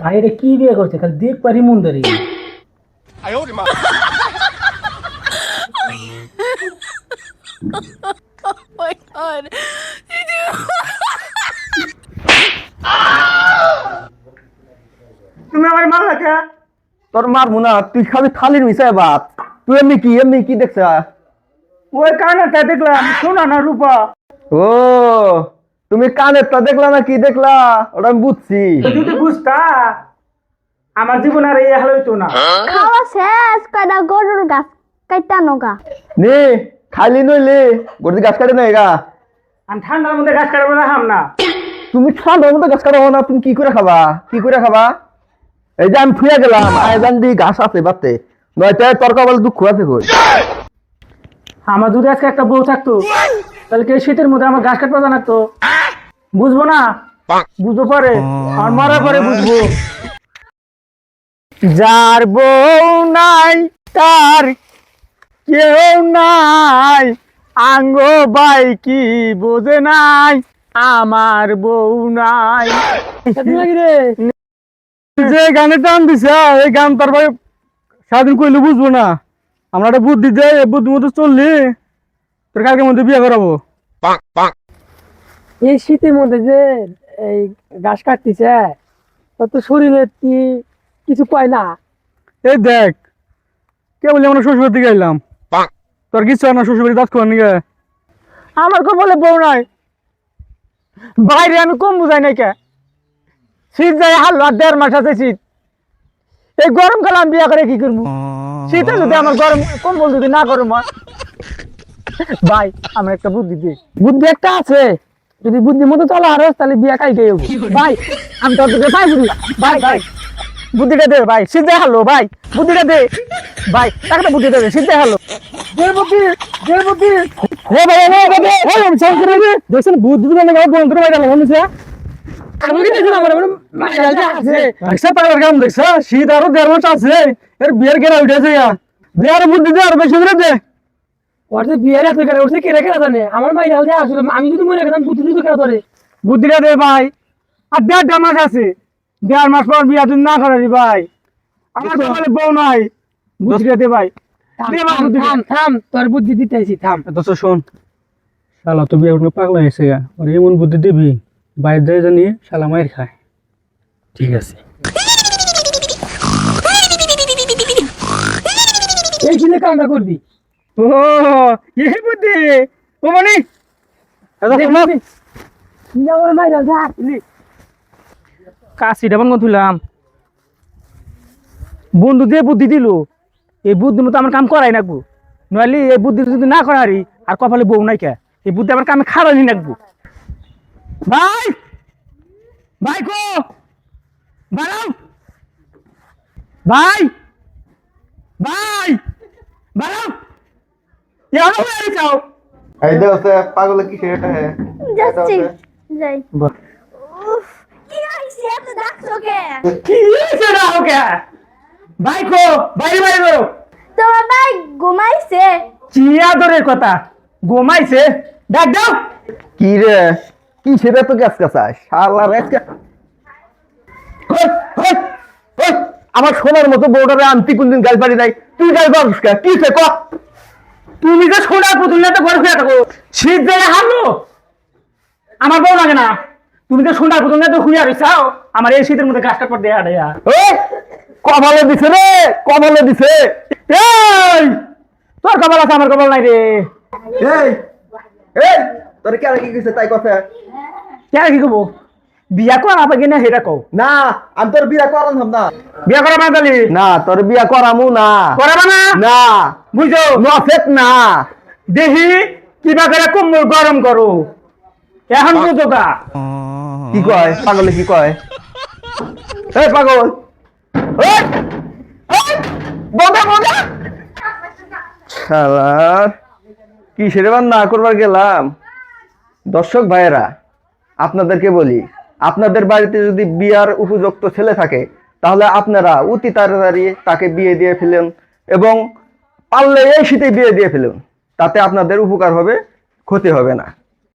ভাইরে কি বিয়ে করছে খালি দেখ পারি মুন্দারি my god. তুমি আমার মারলা কে তোর মারবো না তুই খাবি থালির মিশায় বাত তুই এমনি কি এমনি কি দেখছ ওই কানাটা দেখলাম শোনা না রূপা। ও তুমি কানেরটা দেখলা না কি দেখলা? ওটা আমি বুঝছি। যদি বুঝতা আমার জীবন আর এই হাল হইতো না। খাওয়া শেষ কয়টা গরুর গাছ কাইটা নগা নে খালি নইলে গড়ি গাছ কাটে নাই গা। আমি ঠান্ডার মধ্যে গাছ কাটবো না হাম না। তুমি ঠান্ডার মধ্যে গাছ কাটাবো না তুমি কি করে খাবা? কি করে খাবা? এই যে আমি ফুয়া গেলাম আয়োজন দিয়ে ঘাস আছে বাতে। নয়টা তরকা বলে দুঃখ আছে কই? আমার যদি আজকে একটা বউ থাকতো। তাহলে কি শীতের মধ্যে আমার গাছ কাটতে জানাতো বুঝব না? বুঝব পরে। আর মারার পরে বুঝব। যার বউ নাই তার কেউ নাই। আঙ্গ বাই কি বোঝে নাই আমার বউ নাই। যে গানে টান দিছে এই গান তার ভাই সারাদিন কইলে বুঝব না। আমরা একটা বুদ্ধি দেয় বুদ্ধি মতো চললি তোর কালকে মধ্যে বিয়ে করাবো। এই শীতের মধ্যে যে এই গাছ কাটতেছে তত শরীরে কি কিছু পায় না। এই দেখ কে বলি আমরা শ্বশুর দিকে এলাম তোর কিছু হয় না শ্বশুর বাড়ি দাঁত খোয়ার নিগে আমার কো বলে বউ নাই। বাইরে আমি কম বুঝাই নাই কে। শীত যায় হাল আর দেড় মাস আছে শীত। এই গরমকালে আমি বিয়া করে কি করব? শীতে যদি আমার গরম কম্বল যদি না গরম হয় ভাই আমার একটা বুদ্ধি দে বুদ্ধি একটা আছে যদি বুদ্ধি মতো চলা আর তাহলে বিয়া কাইতে ভাই আমি তোর দিকে পাই বুদ্ধি ভাই ভাই বুদ্ধিটা দে ভাই সিদ্ধে হালো ভাই বুদ্ধিটা দে ভাই একটা বুদ্ধি দে সিদ্ধে হালো বুদ্ধি বুদ্ধি হে ভাই হে ভাই দে দেখছেন বুদ্ধি বন্ধ করে দাও শীত আরও দেড় মাস আছে। এর বিয়ের গেরা উঠেছে বিয়ার বুদ্ধি দে আর বেশি করে দে। ওর যে বিয়ের এত জানে? আমার মাই ডাল আসলে আমি যদি মনে রাখতাম বুদ্ধি দিতে কেন ধরে। বুদ্ধিটা দে ভাই। আর দেড়টা মাস আছে। দেড় মাস পর বিয়া তুমি না ভাই। আমার তো বউ নাই। বুদ্ধিটা দে ভাই। দে ভাই থাম তোর বুদ্ধি দিতেছি থাম। তো শোন। শালা তো বিয়ে করতে পাগলা হয়েছে এমন বুদ্ধি দিবি? বাইরে যায় জানি খায়। ঠিক আছে। এই কিনে কামটা করবি। ও এই বুদ্ধি। ও মনি? কাশিটা বান তুলাম বন্ধু দিয়ে বুদ্ধি দিল এই বুদ্ধি মতো আমার কাম করাই নাকবো। নইলে এই বুদ্ধি যদি না করারি আর কপালে বউ নাই কে? এই বুদ্ধি আমার কামে খারানি নাকবো। ভাই! ভাই কো! বাড়াও! ভাই! ভাই! বাড়াও! এমন হয়ে যাও এই দেখ সে পাগলে কি সেটা হে যাচ্ছি যাই। উফ কি হইছে এত ডাকছো কে? কি হয়েছে না ওকে? ভাই কো বাইরে বাইরে করো। তোমার ভাই ঘুমাইছে? চিয়া দরের কথা? ঘুমাইছে? ডাক দাও। কি রে? কি সেটা তো গ্যাস কাঁচা শালার হই। আমার সোনার মতো বউটারে আনতি কোনদিন গাল পারি নাই। তুই গাল পারিস কি? সে ক? তুমি যে সোনার পুতুল না তো ঘরে শুয়ে থাকো শীত যায় হারলো আমার বউ লাগে না। তুমি তো সোনার পুতুল না তো শুয়ে রইছাও আমার এই শীতের মধ্যে গাছটা পর দেয়া দেয়া। এ কপালে দিছে রে কপালে দিছে। এই তোর কপাল আছে আমার কপাল নাই রে। এই এই তোর কে কি কইছে? তাই কথা কে কি কব বিয়া করা পাগে না সেটা কও। না আমি তোর বিয়া করান হব না। বিয়া করা বাঙালি না তোর বিয়া করামু না। করাবা না? না। বুঝছ? নফেক না। দেখি কিবা করে গরম করো। এখন বুঝো গা। কি কয়? পাগলে কি কয়? এই পাগল। এই বন্ধা বন্ধা। শালার কি সেরেবার না করবার গেলাম? দর্শক ভাইয়েরা, আপনাদেরকে বলি, আপনাদের বাড়িতে যদি বিয়ার উপযুক্ত ছেলে থাকে, তাহলে আপনারা অতি তাড়াতাড়ি তাকে বিয়ে দিয়ে ফেলেন এবং পারলে এই শীতে বিয়ে দিয়ে ফেলুন। তাতে আপনাদের উপকার হবে, ক্ষতি হবে না।